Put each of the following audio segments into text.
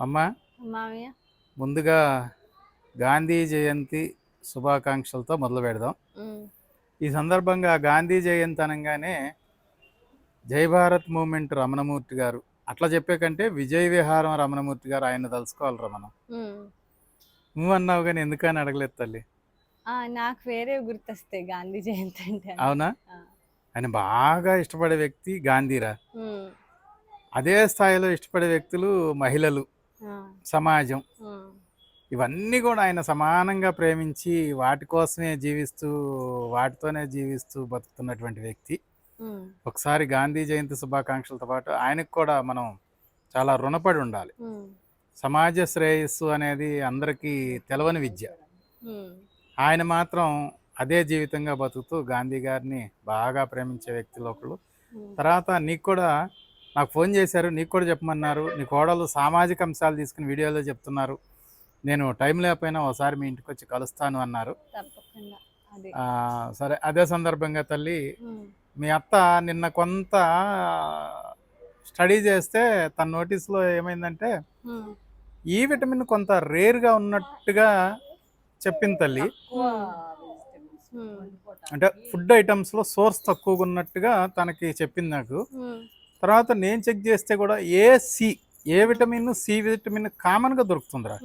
అమ్మ మామయ్య ముందుగా గాంధీ జయంతి శుభాకాంక్షలతో మొదలు పెడదాం. ఈ సందర్భంగా గాంధీ జయంతి అనగానే జై భారత్ మూమెంట్ రమణమూర్తి గారు అట్లా చెప్పే కంటే విజయ విహారం రమణమూర్తి గారు ఆయన తలుసుకోవాలిరా మనం. నువ్వు అన్నావు కానీ ఎందుకని అడగలేదు తల్లి? నాకు వేరే గుర్తొస్తాయి గాంధీ జయంతి అంటే అవునా? ఆయన బాగా ఇష్టపడే వ్యక్తి గాంధీరా. అదే స్థాయిలో ఇష్టపడే వ్యక్తులు మహిళలు. సమాజం. ఇవన్నీ కూడా ఆయన సమానంగా ప్రేమించి వాటి కోసమే జీవిస్తూ వాటితోనే జీవిస్తూ బతుకుతున్నటువంటి వ్యక్తి. ఒకసారి గాంధీ జయంతి శుభాకాంక్షలతో పాటు ఆయనకు కూడా మనం చాలా రుణపడి ఉండాలి. సమాజ శ్రేయస్సు అనేది అందరికీ తెలవని విద్య. ఆయన మాత్రం అదే జీవితంగా బతుకుతూ గాంధీ గారిని బాగా ప్రేమించే వ్యక్తులు ఒకళ్ళు. తర్వాత నీకు కూడా నాకు ఫోన్ చేశారు నీకు కూడా చెప్పమన్నారు నీ కోడలు సామాజిక అంశాలు తీసుకుని వీడియోలో చెప్తున్నారు. నేను టైం లేకపోయినా ఒకసారి మీ ఇంటికి వచ్చి కలుస్తాను అన్నారు. తప్పకుండా. అది. ఆ, సరే అదే సందర్భంగా తల్లి మీ అత్త నిన్న కొంత స్టడీ చేస్తే తన నోటీస్లో ఏమైందంటే ఈ విటమిన్ కొంత రేర్గా ఉన్నట్టుగా చెప్పింది తల్లి. అంటే ఫుడ్ ఐటమ్స్లో సోర్స్ తక్కువగా ఉన్నట్టుగా తనకి చెప్పింది నాకు. తర్వాత నేను చెక్ చేస్తే కూడా A C A vitamin C vitamin కామన్గా దొరుకుతుందిరా.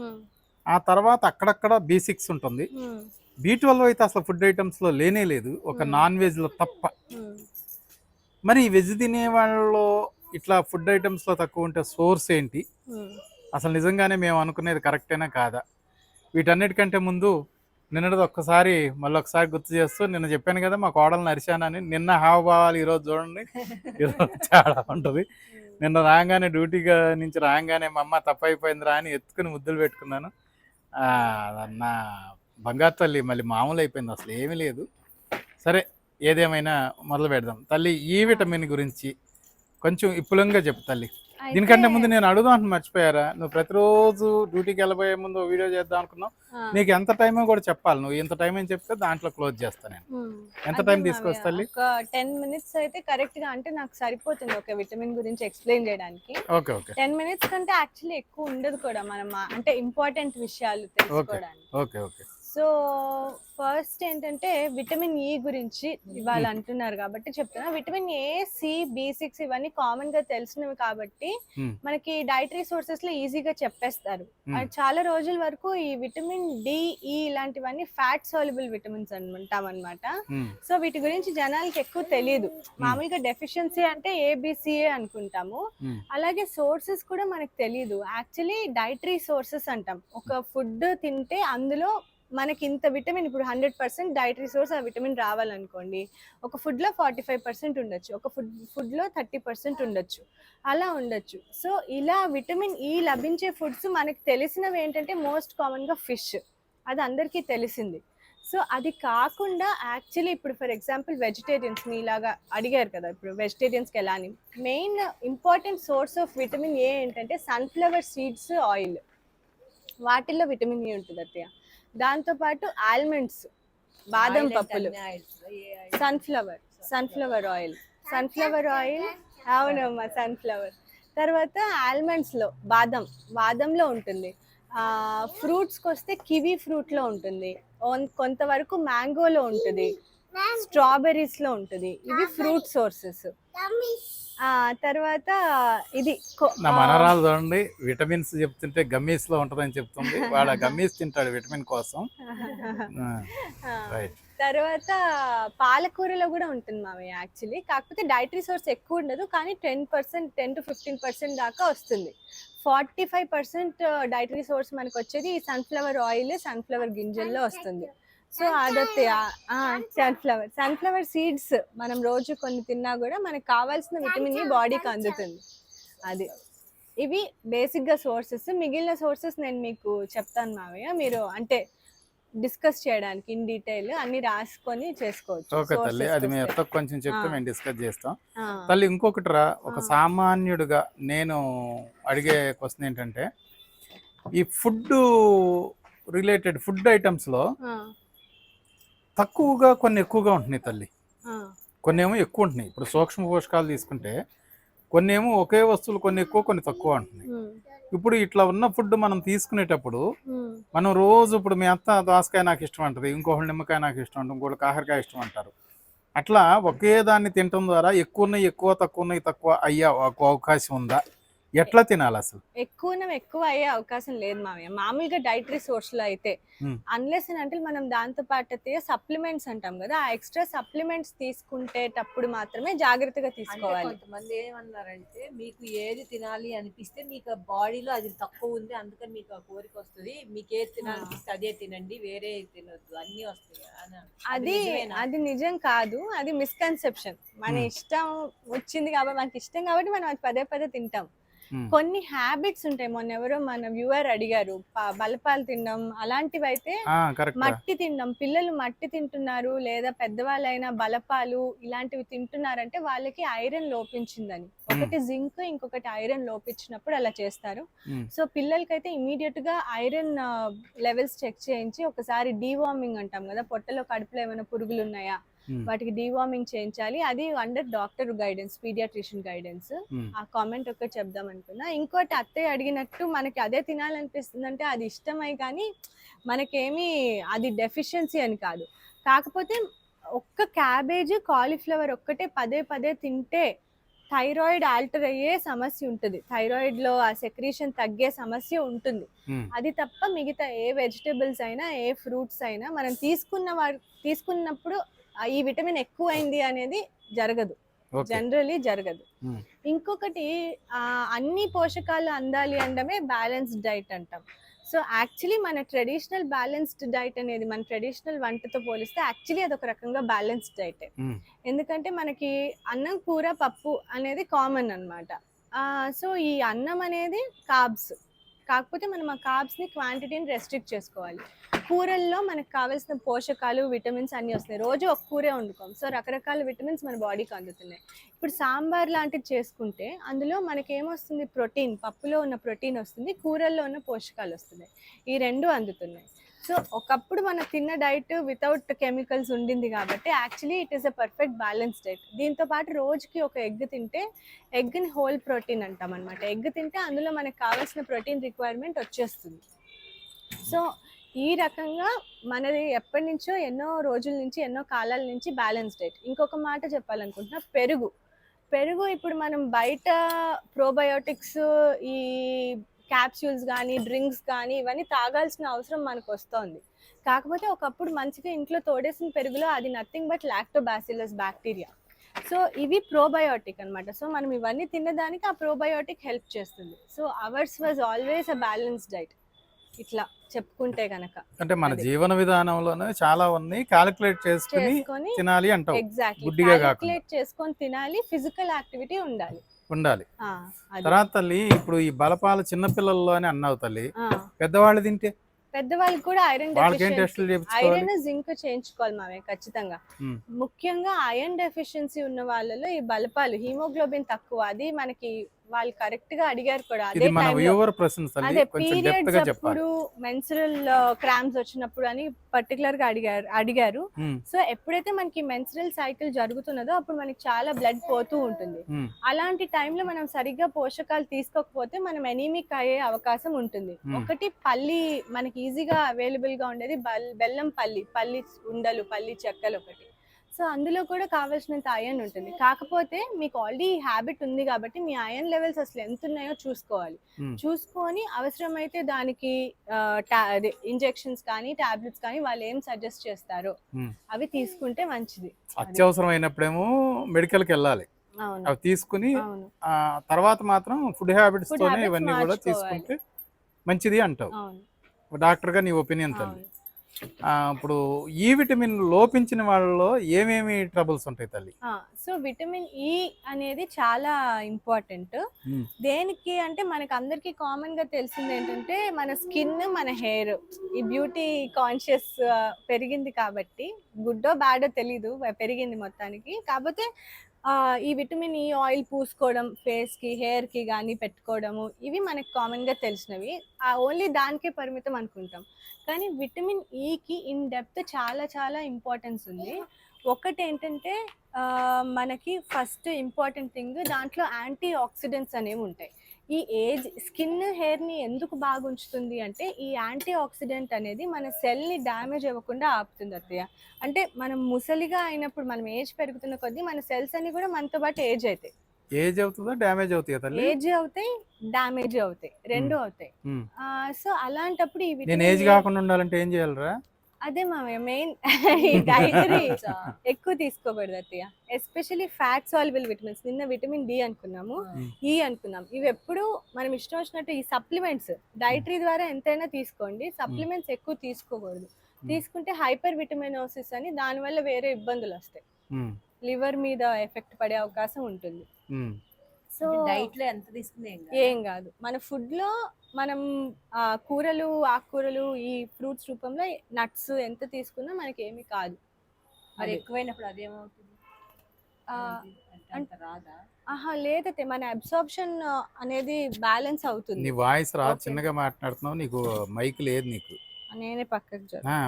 ఆ తర్వాత అక్కడక్కడ బి సిక్స్ ఉంటుంది. బి ట్వెల్వ్ అయితే అసలు ఫుడ్ ఐటమ్స్లో లేనే లేదు. ఒక. నాన్ వెజ్లో తప్ప. మరి వెజ్ తినే వాళ్ళలో ఇట్లా ఫుడ్ ఐటమ్స్లో తక్కువ ఉంటే సోర్స్ ఏంటి? అసలు నిజంగానే మేము అనుకునేది కరెక్టేనా కాదా? వీటన్నిటికంటే ముందు నిన్నటిది ఒక్కసారి మళ్ళీ ఒకసారి గుర్తు చేస్తూ నిన్న చెప్పాను కదా మా కోడలను అరిశానని నిన్న హావభావాలు ఈరోజు చూడండి. ఈరోజు చాలా ఉంటుంది. నిన్న రాగానే డ్యూటీగా నుంచి రాగానే మా అమ్మ తప్పైపోయిందిరా అని ఎత్తుకుని ముద్దులు పెట్టుకున్నాను. ఆ, నా బంగారు తల్లి మళ్ళీ మామూలు అయిపోయింది అసలు ఏమీ లేదు. సరే ఏదేమైనా మొదలు పెడదాం. తల్లి ఈ విటమిన్ గురించి కొంచెం ఇప్పులంగా చెప్పు తల్లి. దీనికంటే ముందు నేను అడుగుదాం మర్చిపోయారా? నువ్వు ప్రతిరోజు డ్యూటీకి వెళ్ళబోయే ముందు వీడియో చేద్దాం అనుకున్నావు. నీకు ఎంత టైమో కూడా చెప్పాలి. నువ్వు ఇంత టైం అని చెప్తే దాంట్లో క్లోజ్ చేస్తాను నేను. ఎంత టైం తీసుకొస్తా టెన్ మినిట్స్ అయితే కరెక్ట్గా అంటే నాకు సరిపోతుంది. ఒక విటమిన్ గురించి ఎక్స్ప్లెయిన్ చేయడానికి. Okay okay. టెన్ మినిట్స్ కంటే యాక్చువల్లీ ఎక్కువ ఉండదు కూడా మనం అంటే ఇంపార్టెంట్ విషయాలు తెలుసుకోవడానికి. Okay okay. సో ఫస్ట్ ఏంటంటే విటమిన్ ఈ గురించి ఇవాళ అంటున్నారు కాబట్టి చెప్తున్నా. Vitamin A C B six ఇవన్నీ కామన్గా తెలిసినవి కాబట్టి Hmm. మనకి డైటరీ సోర్సెస్లో ఈజీగా చెప్పేస్తారు. Hmm. చాలా రోజుల వరకు ఈ విటమిన్ డి ఈ ఇలాంటివన్నీ ఫ్యాట్ సాల్యుబుల్ విటమిన్స్ అంటాం అనమాట సో వీటి గురించి జనాలకి ఎక్కువ తెలియదు. మామూలుగా డెఫిషియన్సీ అంటే ఏబిసిఏ అనుకుంటాము. అలాగే సోర్సెస్ కూడా మనకు తెలియదు యాక్చువల్లీ డైటరీ సోర్సెస్ అంటాం. ఒక ఫుడ్ తింటే అందులో మనకి ఇంత విటమిన్ ఇప్పుడు హండ్రెడ్ పర్సెంట్ డైటరీ సోర్స్ ఆ విటమిన్ రావాలనుకోండి ఒక ఫుడ్లో ఫార్టీ ఫైవ్ పర్సెంట్ ఉండొచ్చు ఒక ఫుడ్ ఫుడ్లో థర్టీ పర్సెంట్ ఉండొచ్చు అలా ఉండొచ్చు. సో ఇలా విటమిన్ ఈ లభించే ఫుడ్స్ మనకి తెలిసినవి ఏంటంటే మోస్ట్ కామన్గా ఫిష్ అది అందరికీ తెలిసింది. సో అది కాకుండా యాక్చువల్లీ ఇప్పుడు ఫర్ ఎగ్జాంపుల్ వెజిటేరియన్స్ ఇలాగా అడిగారు కదా ఇప్పుడు వెజిటేరియన్స్కి ఎలా అని. Main important source of vitamin A ఏంటంటే సన్ఫ్లవర్ సీడ్స్ ఆయిల్. వాటిల్లో విటమిన్ ఏ ఉంటుంది అత్తయ్య? దాంతోపాటు ఆల్మండ్స్ బాదం పప్పులు. Sunflower sunflower oil sunflower oil అవునమ్మా సన్ఫ్లవర్. తర్వాత ఆల్మండ్స్లో బాదం బాదంలో ఉంటుంది. ఫ్రూట్స్కి వస్తే కివీ ఫ్రూట్లో ఉంటుంది. కొంతవరకు మ్యాంగోలో ఉంటుంది. స్ట్రాబెర్రీస్లో ఉంటుంది. ఇవి ఫ్రూట్ సోర్సెస్. తర్వాత ఇది నా మనరాలు చూడండి విటమిన్స్ చెప్తుంటే గమ్మీస్లో ఉంటదని చెప్తుంది. వాడు గమ్మీస్ తింటాడు విటమిన్ కోసం. రైట్ తర్వాత పాలకూరలో కూడా ఉంటుంది మామయ్య యాక్చువల్లీ కాకపోతే డైటరీ సోర్స్ ఎక్కువ ఉండదు కానీ ten percent ten to fifteen percent దాకా వస్తుంది. Forty five percent dietary source మనకు వచ్చేది సన్ఫ్లవర్ ఆయిల్ సన్ఫ్లవర్ గింజల్లో వస్తుంది. సో అదొత్తే సన్ఫ్లవర్. సన్ఫ్లవర్ సీడ్స్ మనం రోజు కొన్ని తిన్నా కూడా మనకు కావాల్సిన విటమిన్ బాడీకి అందుతుంది. అది. ఇవి బేసిక్గా సోర్సెస్. మిగిలిన సోర్సెస్ నేను మీకు చెప్తాను మావయ్య. మీరు అంటే డిస్కస్ చేయడానికి ఇన్ డీటెయిల్ అన్ని రాసుకొని చేసుకోవచ్చు. ఓకే తల్లి. అది వస్తే. ఎత్త కొంచెం చెప్తే. మేము డిస్కస్ చేస్తాం. తల్లి ఇంకొకటి రా. ఒక. సామాన్యుడిగా నేను అడిగే క్వశ్చన్ ఏంటంటే ఈ ఫుడ్ రిలేటెడ్ ఫుడ్ ఐటమ్స్లో తక్కువగా కొన్ని ఎక్కువగా ఉంటున్నాయి తల్లి. కొన్ని ఏమో ఎక్కువ ఉంటున్నాయి. ఇప్పుడు సూక్ష్మ పోషకాలు తీసుకుంటే కొన్ని ఏమో ఒకే వస్తువులు కొన్ని ఎక్కువ కొన్ని తక్కువ ఉంటున్నాయి ఇప్పుడు ఇట్లా ఉన్న ఫుడ్ మనం తీసుకునేటప్పుడు మనం రోజు ఇప్పుడు మీ అత్త దోసకాయ నాకు ఇష్టం అంటది ఇంకొకళ్ళు నిమ్మకాయ నాకు ఇష్టం అంటారు ఇంకోటి కాకరకాయ ఇష్టం అంటారు. అట్లా ఒకే దాన్ని తినటం ద్వారా ఎక్కువ ఉన్నాయి ఎక్కువ తక్కువ ఉన్నాయి తక్కువ అయ్యే ఒక అవకాశం ఉందా? ఎట్లా తినాలి అసలు ఎక్కువ ఎక్కువ అయ్యే అవకాశం లేదు మామయ్య మామూలుగా డైటరీ సోర్స్లో అయితే. అన్లెస్ అంటే మనం దాంతో పాటు అయితే సప్లిమెంట్స్ అంటాం కదా ఆ ఎక్స్ట్రా సప్లిమెంట్స్ తీసుకుంటేటప్పుడు మాత్రమే జాగ్రత్తగా తీసుకోవాలి కొంతమంది ఏమన్నారంటే మీకు ఏది తినాలి అనిపిస్తే మీకు బాడీలో అది తక్కువ ఉంది అందుకని మీకు ఆ కోరిక వస్తుంది మీకు ఏది తినాలనిపిస్తే అదే తినండి వేరే తినొద్దు అన్ని వస్తాయి అది? అది నిజం కాదు అది మిస్కన్సెప్షన్ మన. ఇష్టం వచ్చింది కాబట్టి మనకి ఇష్టం కాబట్టి మనం అది పదే పదే తింటాం. కొన్ని హ్యాబిట్స్ ఉంటాయి. మొన్న ఎవరో మన వ్యూవర్ అడిగారు బలపాలు తినడం అలాంటివి అయితే మట్టి తినడం. పిల్లలు మట్టి తింటున్నారు లేదా పెద్దవాళ్ళైనా బలపాలు ఇలాంటివి తింటున్నారంటే వాళ్ళకి ఐరన్ లోపించిందని. ఒకటి జింక్ ఇంకొకటి ఐరన్ లోపించినప్పుడు అలా చేస్తారు. సో పిల్లలకైతే ఇమీడియట్గా ఐరన్ లెవెల్స్ చెక్ చేయించి ఒకసారి డీవార్మింగ్ అంటాం కదా పొట్టలో కడుపులో ఏమైనా పురుగులు ఉన్నాయా. వాటికి డీవార్మింగ్ చేయించాలి. అది under doctor guidance pediatrician guidance. ఆ కామెంట్ ఒకటి చెప్దాం అనుకున్నా. ఇంకోటి అత్తయ్య అడిగినట్టు మనకి అదే తినాలనిపిస్తుంది అంటే అది ఇష్టమై కానీ మనకేమీ అది డెఫిషియన్సీ అని కాదు. కాకపోతే ఒక్క క్యాబేజ్ కాలీఫ్లవర్ ఒక్కటే పదే పదే తింటే థైరాయిడ్ ఆల్టర్ అయ్యే సమస్య ఉంటుంది. థైరాయిడ్లో ఆ సెక్రీషన్ తగ్గే సమస్య ఉంటుంది. ఉమ్. అది తప్ప మిగతా ఏ వెజిటేబుల్స్ అయినా ఏ ఫ్రూట్స్ అయినా మనం తీసుకున్న తీసుకున్నప్పుడు ఈ విటమిన్ ఎక్కువ అయింది అనేది జరగదు. జనరలీ జరగదు. Hmm. ఇంకొకటి అన్ని పోషకాలు అందాలి అనడమే బ్యాలెన్స్డ్ డైట్ అంటాం. సో యాక్చువల్లీ మన ట్రెడిషనల్ బ్యాలెన్స్డ్ డైట్ అనేది మన ట్రెడిషనల్ వంటతో పోలిస్తే యాక్చువల్లీ అదొక రకంగా బ్యాలెన్స్డ్ డైట్ ఉమ్. ఎందుకంటే మనకి అన్నం కూర పప్పు అనేది కామన్ అనమాట సో ఈ అన్నం అనేది కార్బ్స్ కాకపోతే మనం ఆ కార్బ్స్ని క్వాంటిటీని రెస్ట్రిక్ట్ చేసుకోవాలి. కూరల్లో మనకు కావాల్సిన పోషకాలు విటమిన్స్ అన్నీ వస్తాయి రోజు ఒక కూరే వండుకోం. సో రకరకాల విటమిన్స్ మన బాడీకి అందుతున్నాయి. ఇప్పుడు సాంబార్ లాంటిది చేసుకుంటే అందులో మనకి ఏమొస్తుంది ప్రోటీన్ పప్పులో ఉన్న ప్రోటీన్ వస్తుంది కూరల్లో ఉన్న పోషకాలు వస్తున్నాయి. ఈ రెండు అందుతున్నాయి. సో ఒకప్పుడు మనం తిన్న డైట్ వితౌట్ కెమికల్స్ ఉండింది కాబట్టి actually it is a perfect balance diet. దీంతో పాటు రోజుకి ఒక ఎగ్ తింటే ఎగ్ని హోల్ ప్రోటీన్ అంటాం అనమాట ఎగ్ తింటే అందులో మనకు కావాల్సిన ప్రోటీన్ రిక్వైర్మెంట్ వచ్చేస్తుంది. సో ఈ రకంగా మనది ఎప్పటి నుంచో ఎన్నో రోజుల నుంచి ఎన్నో కాలాల నుంచి బ్యాలెన్స్ డైట్ ఇంకొక మాట చెప్పాలనుకుంటున్నా పెరుగు. పెరుగు ఇప్పుడు మనం బయట ప్రోబయోటిక్స్ ఈ క్యాప్సూల్స్ కానీ డ్రింక్స్ కానీ ఇవన్నీ తాగాల్సిన అవసరం మనకు వస్తుంది. కాకపోతే ఒకప్పుడు మంచిగా ఇంట్లో తోడేసిన పెరుగులో అది nothing but lactobacillus bacteria so ఇవి ప్రోబయోటిక్ అనమాట సో మనం ఇవన్నీ తినడానికి ఆ ప్రోబయోటిక్ హెల్ప్ చేస్తుంది. So ours was always a balance diet ఇట్లా. చెప్పుకుంటే గనక. అంటే మన. జీవన విధానంలోనే చాలా ఉన్నాయి. క్యాలిక్యులేట్ చేసుకుని తినాలి అంటావు. ఎగ్జాక్ట్లీ. క్యాలిక్యులేట్ చేసుకొని తినాలి. ఫిజికల్ యాక్టివిటీ ఉండాలి. ఉండాలి. తర్వాత తల్లి ఇప్పుడు ఈ బలపాల చిన్నపిల్లల్లో అని అన్నావు తల్లి. పెద్దవాళ్ళు తింటే? పెద్దవాళ్ళకి కూడా ఐరన్ ఐరన్ జింక్ చేయించుకోవాలి మామే ఖచ్చితంగా. ముఖ్యంగా ఐరన్ డెఫిషియన్సీ ఉన్న వాళ్ళలో ఈ బలపాలు హీమోగ్లోబిన్ తక్కువ. అది మనకి వాళ్ళు కరెక్ట్గా అడిగారు కూడా అదే మన వ్యూవర్ అదే పీరియడ్స్ అప్పుడు మెన్సురల్ క్రామ్స్ వచ్చినప్పుడు అని పర్టికులర్గా అడిగారు అడిగారు. సో ఎప్పుడైతే మనకి మెన్సురల్ సైకిల్ జరుగుతున్నదో అప్పుడు మనకి చాలా బ్లడ్ పోతూ ఉంటుంది. ఉమ్, అలాంటి టైంలో మనం సరిగ్గా పోషకాలు తీసుకోకపోతే మనం ఎనీమిక్ అయ్యే అవకాశం ఉంటుంది. Hmm. ఒకటి పల్లి మనకి ఈజీగా అవైలబుల్గా ఉండేది బల్ బెల్లం పల్లి పల్లి ఉండలు పల్లి చెక్కలు ఒకటి. సో అందులో కూడా కావాల్సినంత ఐరన్ ఉంటుంది. కాకపోతే మీకు ఆల్రెడీ హ్యాబిట్ ఉంది కాబట్టి మీ ఐరన్ లెవెల్స్ అసలు ఎంత ఉన్నాయో చూసుకోవాలి. ఉమ్. చూసుకొని అవసరమైతే దానికి ఇంజెక్షన్స్ కానీ టాబ్లెట్స్ కానీ వాళ్ళు ఏం సజెస్ట్ చేస్తారో Hmm. అవి తీసుకుంటే మంచిది. అత్యవసరం అయినప్పుడేమో మెడికల్కి వెళ్ళాలి. అవి తీసుకుని తర్వాత మాత్రం ఫుడ్ హ్యాబిట్స్ తోనే ఇవన్నీ కూడా. తీసుకుంటే మంచిది అంటావు. డాక్టర్గా నీ ఒపీనియన్ తల్లి. ఇప్పుడు ఈ విటమిన్ లోపించిన వాళ్ళలో ఏమేమి ట్రబుల్స్ ఉంటాయి తల్లి? సో విటమిన్ ఈ అనేది చాలా ఇంపార్టెంట్. దేనికి అంటే మనకు అందరికి కామన్గా తెలిసింది ఏంటంటే మన స్కిన్ మన హెయిర్. ఈ బ్యూటీ కాన్షియస్ పెరిగింది కాబట్టి గుడ్డో బ్యాడో తెలీదు పెరిగింది మొత్తానికి. కాకపోతే ఈ విటమిన్ ఈ ఆయిల్ పూసుకోవడం ఫేస్కి హెయిర్కి కానీ పెట్టుకోవడము ఇవి మనకు కామన్గా తెలిసినవి. ఆ ఓన్లీ దానికే పరిమితం అనుకుంటాం. కానీ విటమిన్ ఈకి ఇన్ డెప్త్ చాలా చాలా ఇంపార్టెన్స్ ఉంది. ఒకటి ఏంటంటే మనకి ఫస్ట్ ఇంపార్టెంట్ థింగ్ దాంట్లో యాంటీ ఆక్సిడెంట్స్ అనేవి ఉంటాయి. ఈ ఏజ్ స్కిన్ హెయిర్ని ఎందుకు బాగా ఉంచుతుంది అంటే ఈ యాంటీ ఆక్సిడెంట్ అనేది మన సెల్ని డ్యామేజ్ అవ్వకుండా ఆపుతుంది అత్తయ్య. అంటే మనం ముసలిగా అయినప్పుడు మనం ఏజ్ పెరుగుతున్న కొద్దీ మన సెల్స్ అన్ని కూడా మనతో పాటు ఏజ్ అవుతాయి. ఏజ్ అవుతుందా డ్యామేజ్ అవుతాయి తల్లి? ఏజ్ అవుతాయి డామేజ్ అవుతాయి. రెండు అవుతాయి. సో అలాంటప్పుడు ఈ నేను ఏజ్ కాకుండా ఉండాలంటే ఏం చేయాలరా? అదే మామయ్య మెయిన్ ఈ డైటరీ ఎక్కువ తీసుకోకూడదు అత్తయ్య. Especially fat soluble vitamins. నిన్న విటమిన్ డి అనుకున్నాము ఈ అనుకున్నాం ఇవి ఎప్పుడు మనం ఇష్టం వచ్చినట్టు ఈ సప్లిమెంట్స్ డైటరీ ద్వారా ఎంతైనా తీసుకోండి. సప్లిమెంట్స్ ఎక్కువ తీసుకోకూడదు. తీసుకుంటే హైపర్ విటమినోసిస్ అని దానివల్ల వేరే ఇబ్బందులు వస్తాయి. లివర్ మీద ఎఫెక్ట్ పడే అవకాశం ఉంటుంది. సో డైట్లో ఎంత తీసుకునే ఏం కాదు. ఏం కాదు మన ఫుడ్లో మనం ఆ, కూరలు ఆకుకూరలు ఈ ఫ్రూట్స్ రూపంలో నట్స్ ఎంత తీసుకున్నా మనకి ఏమీ కాదు మరి అదే. ఎక్కువైనప్పుడు అదేమవుతుంది ఆహా లేదైతే మన అబ్సార్ప్షన్ అనేది బ్యాలెన్స్ నీ అవుతుంది వాయిస్ రా. చిన్నగా మాట్లాడుతున్నావు నీకు మైక్ లేదు నీకు నేనే పక్కకు.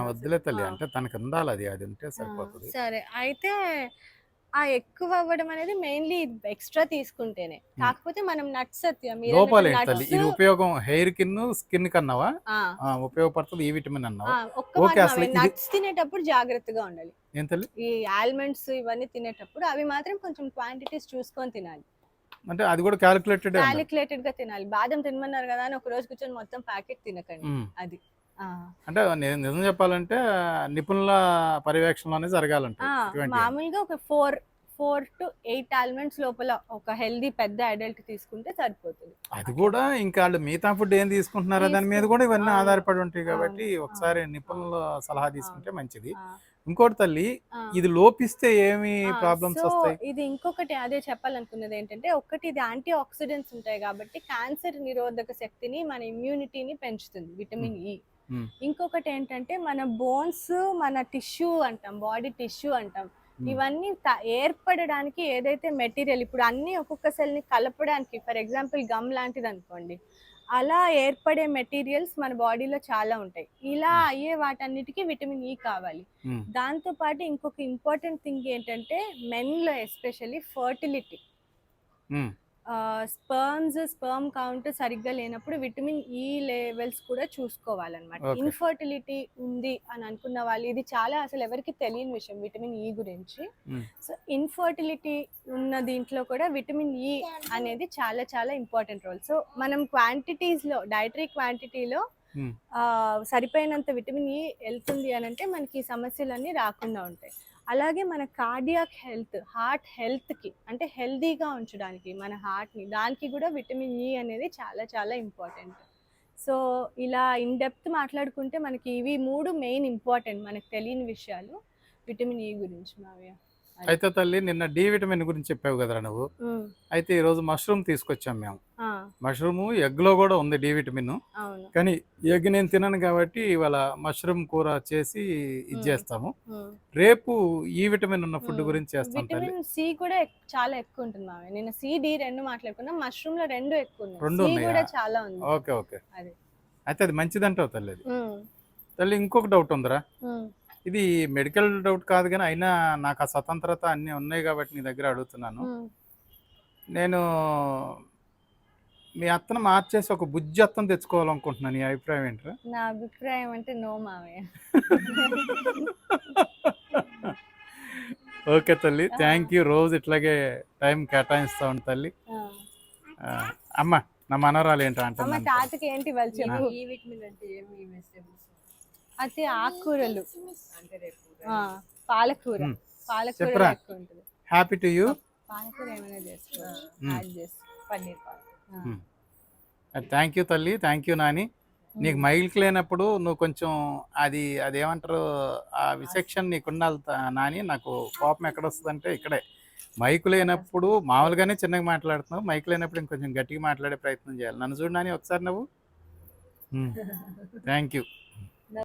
వద్దులే తల్లి. అంటే తనకు ఉండాలి అది అది ఉంటే సరిపోతుంది సరే అయితే ఆ ఎక్కువ అవ్వడం అనేది మెయిన్లీ ఎక్స్ట్రా తీసుకుంటేనే. కాకపోతే మనం నట్స్ ఇది ఉపయోగం హెయిర్ కిన్ స్కిన్ కన్నావా? ఉపయోగపడుతుంది ఈ విటమిన్ అన్నావా? అసలు నట్స్ తినేటప్పుడు జాగ్రత్తగా ఉండాలి. ఈ ఆల్మండ్స్ ఇవన్నీ తినేటప్పుడు అవి మాత్రం కొంచెం క్వాంటిటీస్ చూసుకొని తినాలి. అంటే అది కూడా క్యాలిక్యులేటెడ్ క్యాలిక్యులేటెడ్గా తినాలి. బాదం తినమన్నారు కదా అని ఒక రోజు కూర్చొని మొత్తం ప్యాకెట్ తినకండి. అది. అంటే నేను నిజం చెప్పాలంటే నిపుణుల పర్యవేక్షణలోనే జరగాలంట మామూలుగా ఒక four four to eight almonds లోపల ఒక హెల్దీ పెద్ద అడల్ట్ తీసుకుంటే సరిపోతుంది. అది కూడా ఇంకా వాళ్ళు మిగతా ఫుడ్ ఏం తీసుకుంటున్నారో దాని మీద కూడా ఇవన్నీ. ఆధారపడి ఉంటాయి కాబట్టి. ఒకసారి నిపుణుల సలహా తీసుకుంటే మంచిది. ఇంకోటి తల్లి. ఇది లోపిస్తే ఏమి ప్రాబ్లమ్స్ వస్తాయి? ఇది ఇంకొకటి అదే చెప్పాలనుకున్నది ఏంటంటే ఒకటి ఇది యాంటీ ఆక్సిడెంట్స్ ఉంటాయి కాబట్టి క్యాన్సర్ నిరోధక శక్తిని మన ఇమ్యూనిటీని పెంచుతుంది విటమిన్ ఈ. ఇంకొకటి ఏంటంటే మన బోన్స్ మన టిష్యూ అంటాం బాడీ టిష్యూ అంటాం మ్మ్. ఇవన్నీ ఏర్పడడానికి ఏదైతే మెటీరియల్ ఇప్పుడు అన్ని ఒక్కొక్క సెల్ని కలపడానికి ఫర్ ఎగ్జాంపుల్ గమ్ లాంటిది అనుకోండి అలా ఏర్పడే మెటీరియల్స్ మన బాడీలో చాలా ఉంటాయి ఇలా అయ్యే వాటన్నిటికీ విటమిన్ ఈ కావాలి మ్మ్. దాంతో పాటు ఇంకొక ఇంపార్టెంట్ థింగ్ ఏంటంటే మెన్లో especially fertility. Sperms sperm count సరిగ్గా లేనప్పుడు విటమిన్ ఈ లెవెల్స్ కూడా చూసుకోవాలన్నమాట. ఇన్ఫర్టిలిటీ ఉంది అని అనుకున్న వాళ్ళు ఇది చాలా అసలు ఎవరికి తెలియని విషయం విటమిన్ ఈ గురించి మ్మ్. సో ఇన్ఫర్టిలిటీ ఉన్న దీంట్లో కూడా విటమిన్ ఈ అనేది చాలా చాలా ఇంపార్టెంట్ రోల్ సో మనం క్వాంటిటీస్లో డైటరీ క్వాంటిటీలో. సరిపోయినంత విటమిన్ ఈ వెళ్తుంది అని అంటే మనకి ఈ సమస్యలన్నీ రాకుండా ఉంటాయి అలాగే మన కార్డియాక్ హెల్త్ హార్ట్ హెల్త్కి అంటే హెల్దీగా ఉంచడానికి మన heart ని దానికి కూడా విటమిన్ ఈ అనేది చాలా చాలా ఇంపార్టెంట్. సో ఇలా ఇన్ డెప్త్ మాట్లాడుకుంటే మనకి ఇవి మూడు మెయిన్ ఇంపార్టెంట్ మనకు తెలియని విషయాలు. విటమిన్ ఈ గురించి మావయ్య. అయితే తల్లి నిన్న డి విటమిన్ గురించి చెప్పావు కదరా నువ్వు? అయితే ఈ రోజు మష్రూమ్ తీసుకొచ్చాం మేము. మష్రూమ్ ఎగ్లో కూడా ఉంది డి విటమిన్. కానీ ఎగ్ నేను తినను కాబట్టి ఇవాళ మష్రూమ్ కూర చేసి ఇది. చేస్తాము. రేపు ఈ విటమిన్ ఉన్న ఫుడ్. గురించి చేస్తాం విటమిన్ సి కూడా చాలా ఎక్కువ ఉంటుంది నేను సి డి రెండు మాట్లాడుకున్నా మష్రూమ్లో రెండు ఎక్కువ రెండు? కూడా చాలా ఉంది. Okay okay. అయితే అది మంచిదంటావు తల్లి అది. తల్లి ఇంకొక డౌట్ ఉందిరా. ఇది మెడికల్ డౌట్ కాదు కానీ అయినా నాకు ఆ స్వతంత్రత అన్నీ ఉన్నాయి కాబట్టి నీ దగ్గర అడుగుతున్నాను. నేను మీ అత్తను మార్చేసి ఒక బుజ్జి అత్తను తెచ్చుకోవాలనుకుంటున్నాను నీ అభిప్రాయం ఏంట్రా? నా అభిప్రాయం అంటే నో మావయ్య. ఓకే తల్లి థ్యాంక్ యూ. రోజు ఇట్లాగే టైం కేటాయిస్తా ఉండు తల్లి. ఆ. అమ్మ నా మనవరాలు ఏంటో అమ్మ అంటున్నాను తాతకి ఏంటి వాళ్ళు చెప్పు. ఈ విటమిన్ అంటే ఏమి వెజిటబుల్స్ అది ఆకుకూరలు. అంటే రేపు ఆ, పాలకూర. పాలకూర చెప్పురా. ఎక్కువ ఉంటుంది. హ్యాపీ టు యూ పాలకూర ఏమైనా చేసుకోవచ్చు ఉమ్. యాడ్ చేసి పన్నీర్ పాలు. ఆ. ఉమ్. థ్యాంక్ యూ తల్లి థ్యాంక్ యూ నాని. నీకు మైల్కి లేనప్పుడు నువ్వు కొంచెం అది అదేమంటారు ఆ విచక్షణ నీకు ఉండాలి నాని. నాకు కోపం ఎక్కడ వస్తుందంటే ఇక్కడే మైకు లేనప్పుడు మామూలుగానే చిన్నగా మాట్లాడుతున్నావు. మైక్ లేనప్పుడు ఇంకొంచెం గట్టిగా మాట్లాడే ప్రయత్నం చేయాలి. నన్ను చూడు నాని ఒకసారి నువ్వు. Thank you